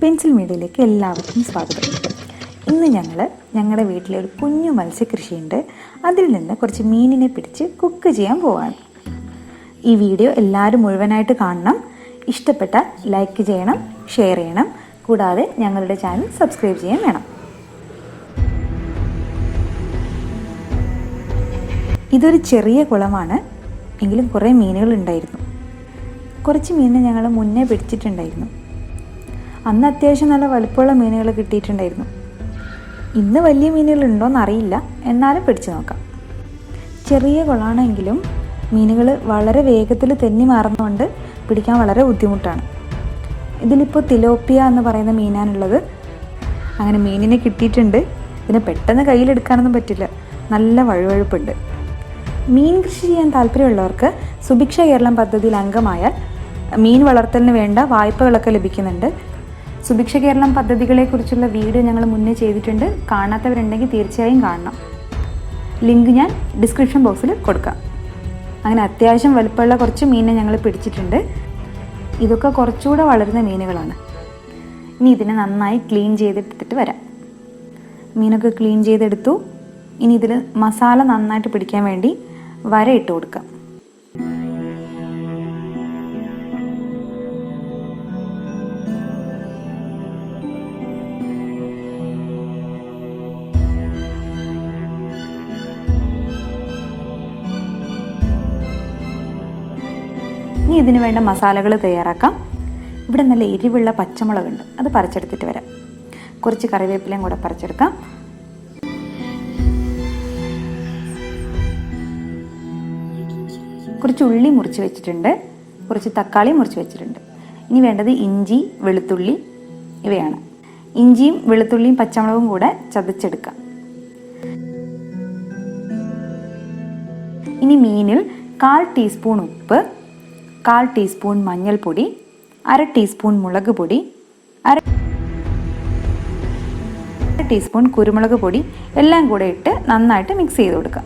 Pencil മീഡിയയിലേക്ക് എല്ലാവർക്കും സ്വാഗതം. ഇന്ന് ഞങ്ങൾ ഞങ്ങളുടെ വീട്ടിലെ ഒരു കുഞ്ഞു മത്സ്യകൃഷിയുണ്ട്. അതിൽ നിന്ന് കുറച്ച് മീനിനെ പിടിച്ച് കുക്ക് ചെയ്യാൻ പോവാണ്. ഈ വീഡിയോ എല്ലാവരും മുഴുവനായിട്ട് കാണണം. ഇഷ്ടപ്പെട്ട ലൈക്ക് ചെയ്യണം ഷെയർ ചെയ്യണം. കൂടാതെ ഞങ്ങളുടെ ചാനൽ സബ്സ്ക്രൈബ് ചെയ്യാൻ വേണം. ഇതൊരു ചെറിയ കുളമാണ്. എങ്കിലും കുറേ മീനുകൾ ഉണ്ടായിരുന്നു. കുറച്ച് മീനിനെ ഞങ്ങൾ മുന്നേ പിടിച്ചിട്ടുണ്ടായിരുന്നു. അന്ന് അത്യാവശ്യം നല്ല വലുപ്പമുള്ള മീനുകൾ കിട്ടിയിട്ടുണ്ടായിരുന്നു. ഇന്ന് വലിയ മീനുകൾ ഉണ്ടോയെന്ന് അറിയില്ല എന്നാലും പിടിച്ചു നോക്കാം. ചെറിയ കുളമാണെങ്കിലും മീനുകൾ വളരെ വേഗത്തിൽ തെന്നി മാറുന്നതുകൊണ്ട് പിടിക്കാൻ വളരെ ബുദ്ധിമുട്ടാണ്. ഇതിലിപ്പോൾ തിലോപ്പിയ എന്ന് പറയുന്ന മീനാണുള്ളത്. അങ്ങനെ മീനിനെ കിട്ടിയിട്ടുണ്ട്. ഇതിനെ പെട്ടെന്ന് കയ്യിലെടുക്കാനൊന്നും പറ്റില്ല. നല്ല വഴുവഴുപ്പുണ്ട്. മീൻ കൃഷി ചെയ്യാൻ താല്പര്യമുള്ളവർക്ക് സുഭിക്ഷ കേരളം പദ്ധതിയിൽ അംഗമായാൽ മീൻ വളർത്തലിന് വേണ്ട വായ്പകളൊക്കെ ലഭിക്കുന്നുണ്ട്. സുഭിക്ഷ കേരളം പദ്ധതികളെക്കുറിച്ചുള്ള വീഡിയോ ഞങ്ങൾ മുന്നേ ചെയ്തിട്ടുണ്ട്. കാണാത്തവരുണ്ടെങ്കിൽ തീർച്ചയായും കാണണം. ലിങ്ക് ഞാൻ ഡിസ്ക്രിപ്ഷൻ ബോക്സിൽ കൊടുക്കാം. അങ്ങനെ അത്യാവശ്യം വലുപ്പമുള്ള കുറച്ച് മീനിനെ ഞങ്ങൾ പിടിച്ചിട്ടുണ്ട്. ഇതൊക്കെ കുറച്ചുകൂടെ വളരുന്ന മീനുകളാണ്. ഇനി ഇതിനെ നന്നായി ക്ലീൻ ചെയ്തെടുത്തിട്ട് വരാം. മീനൊക്കെ ക്ലീൻ ചെയ്തെടുത്തു. ഇനി ഇതിൽ മസാല നന്നായിട്ട് പിടിക്കാൻ വേണ്ടി വര ഇട്ട് കൊടുക്കാം. ഇനി ഇതിന് വേണ്ട മസാലകൾ തയ്യാറാക്കാം. ഇവിടെ നല്ല എരിവുള്ള പച്ചമുളകുണ്ട്. അത് പറിച്ചെടുത്തിട്ട് വരാം. കുറച്ച് കറിവേപ്പിലയും കൂടെ പറിച്ചെടുക്കാം. കുറച്ച് ഉള്ളി മുറിച്ച് വെച്ചിട്ടുണ്ട്. കുറച്ച് തക്കാളി മുറിച്ച് വെച്ചിട്ടുണ്ട്. ഇനി വേണ്ടത് ഇഞ്ചി വെളുത്തുള്ളി ഇവയാണ്. ഇഞ്ചിയും വെളുത്തുള്ളിയും പച്ചമുളകും കൂടെ ചതച്ചെടുക്കാം. ഇനി മീനിൽ കാൽ ടീസ്പൂൺ ഉപ്പ് കാൽ ടീസ്പൂൺ മഞ്ഞൾപ്പൊടി അര ടീസ്പൂൺ മുളക് പൊടി അര ടീസ്പൂൺ കുരുമുളക് പൊടി എല്ലാം കൂടെ ഇട്ട് നന്നായിട്ട് മിക്സ് ചെയ്ത് കൊടുക്കുക.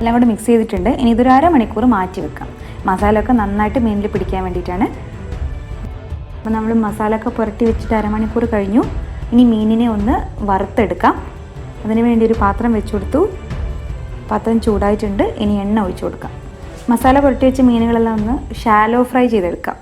എല്ലാം കൂടെ മിക്സ് ചെയ്തിട്ടുണ്ട്. ഇനി ഇതൊരു അരമണിക്കൂർ മാറ്റി വെക്കാം. മസാല ഒക്കെ നന്നായിട്ട് മീനിൽ പിടിക്കാൻ വേണ്ടിയിട്ടാണ് അപ്പോൾ നമ്മൾ മസാല ഒക്കെ പുരട്ടി വെച്ചിട്ട് അരമണിക്കൂർ കഴിഞ്ഞു. ഇനി മീനിനെ ഒന്ന് വറുത്തെടുക്കാം. അതിന് വേണ്ടി ഒരു പാത്രം വെച്ച് കൊടുത്തു. പാത്രം ചൂടായിട്ടുണ്ട്. ഇനി എണ്ണ ഒഴിച്ചു കൊടുക്കാം. മസാല പുരട്ടി വെച്ച മീനുകളെല്ലാം ഒന്ന് ഷാലോ ഫ്രൈ ചെയ്തെടുക്കാം.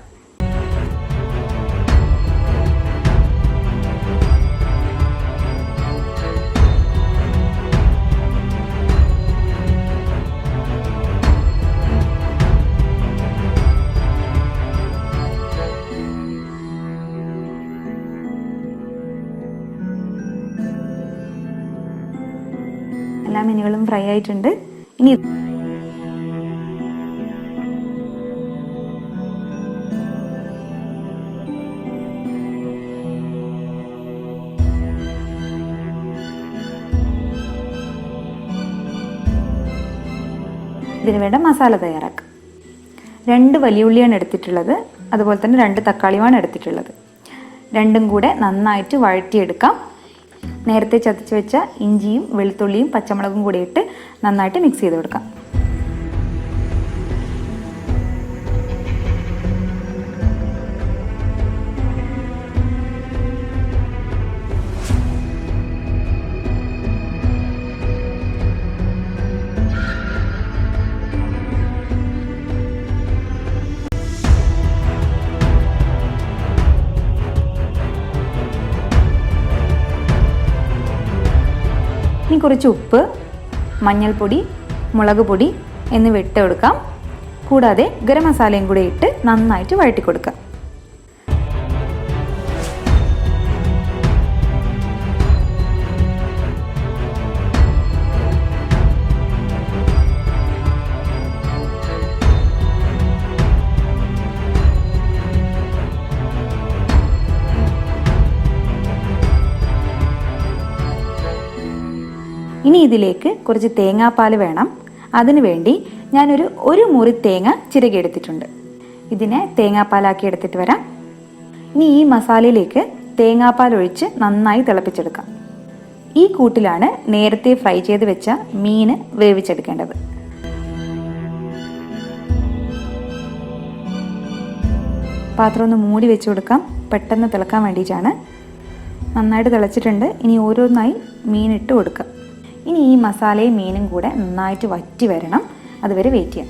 എല്ലാ മീനുകളും ഫ്രൈ ആയിട്ടുണ്ട്. ഇനി ഇതിന് വേണ്ട മസാല തയ്യാറാക്കാം. രണ്ട് വലിയ ഉള്ളിയാണ് എടുത്തിട്ടുള്ളത്. അതുപോലെ തന്നെ രണ്ട് തക്കാളിയുമാണ് എടുത്തിട്ടുള്ളത്. രണ്ടും കൂടെ നന്നായിട്ട് വഴറ്റിയെടുക്കാം. നേരത്തെ ചതച്ച് വെച്ച ഇഞ്ചിയും വെളുത്തുള്ളിയും പച്ചമുളകും കൂടി ഇട്ട് നന്നായിട്ട് മിക്സ് ചെയ്ത് കൊടുക്കാം. കുറച്ച് ഉപ്പ് മഞ്ഞൾപ്പൊടി മുളക് പൊടി എന്നിവ ഇട്ട് കൊടുക്കാം കൂടാതെ ഗരം മസാലയും കൂടി ഇട്ട് നന്നായിട്ട് വഴറ്റി കൊടുക്കാം ഇനി ഇതിലേക്ക് കുറച്ച് തേങ്ങാപ്പാൽ വേണം. അതിനുവേണ്ടി ഞാനൊരു ഒരു മുറി തേങ്ങ ചിരകിയെടുത്തിട്ടുണ്ട് ഇതിനെ തേങ്ങാപ്പാലാക്കി എടുത്തിട്ട് വരാം. ഇനി ഈ മസാലയിലേക്ക് തേങ്ങാപ്പാൽ ഒഴിച്ച് നന്നായി തിളപ്പിച്ചെടുക്കാം. ഈ കൂട്ടിലാണ് നേരത്തെ ഫ്രൈ ചെയ്ത് വെച്ച മീന് വേവിച്ചെടുക്കേണ്ടത്. പാത്രം ഒന്ന് മൂടി വെച്ച് കൊടുക്കാം. പെട്ടെന്ന് തിളക്കാൻ വേണ്ടിയിട്ടാണ്. നന്നായിട്ട് തിളച്ചിട്ടുണ്ട്. ഇനി ഓരോന്നായി മീനിട്ട് കൊടുക്കാം. ഇനി ഈ മസാലയും മീനും കൂടെ നന്നായിട്ട് വറ്റി വരണം. അതുവരെ വെയിറ്റ് ചെയ്യാം.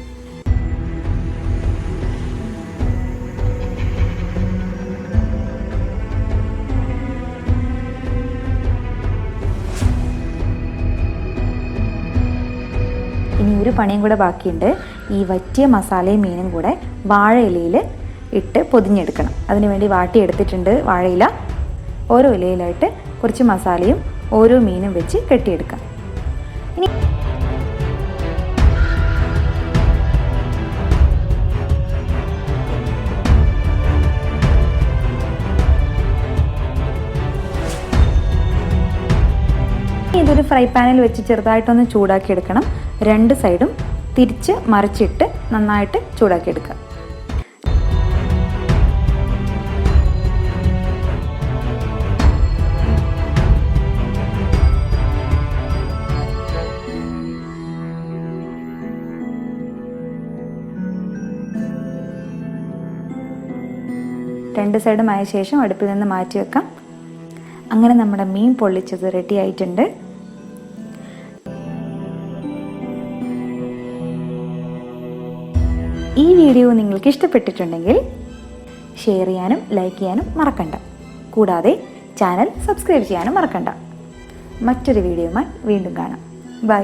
ഇനി ഒരു പണിയും കൂടെ ബാക്കിയുണ്ട്. ഈ വറ്റിയ മസാലയും മീനും കൂടെ വാഴയിലയിൽ ഇട്ട് പൊതിഞ്ഞെടുക്കണം. അതിനുവേണ്ടി വാട്ടിയെടുത്തിട്ടുണ്ട് വാഴയില ഓരോ ഇലയിലായിട്ട് കുറച്ച് മസാലയും ഓരോ മീനും വെച്ച് കെട്ടിയെടുക്കാം. ഇതൊരു ഫ്രൈ പാനിൽ വെച്ച് ചെറുതായിട്ടൊന്ന് ചൂടാക്കി എടുക്കണം രണ്ട് സൈഡും തിരിച്ച് മറിച്ചിട്ട് നന്നായിട്ട് ചൂടാക്കി എടുക്കുക രണ്ട് സൈഡും ആയ ശേഷം അടുപ്പിൽ നിന്ന് മാറ്റി വെക്കാം അങ്ങനെ നമ്മുടെ മീൻ പൊള്ളിച്ചത് റെഡി ആയിട്ടുണ്ട്. ഈ വീഡിയോ നിങ്ങൾക്ക് ഇഷ്ടപ്പെട്ടിട്ടുണ്ടെങ്കിൽ ഷെയർ ചെയ്യാനും ലൈക്ക് ചെയ്യാനും മറക്കണ്ട. കൂടാതെ ചാനൽ സബ്സ്ക്രൈബ് ചെയ്യാനും മറക്കണ്ട. മറ്റൊരു വീഡിയോയുമായി വീണ്ടും കാണാം. ബൈ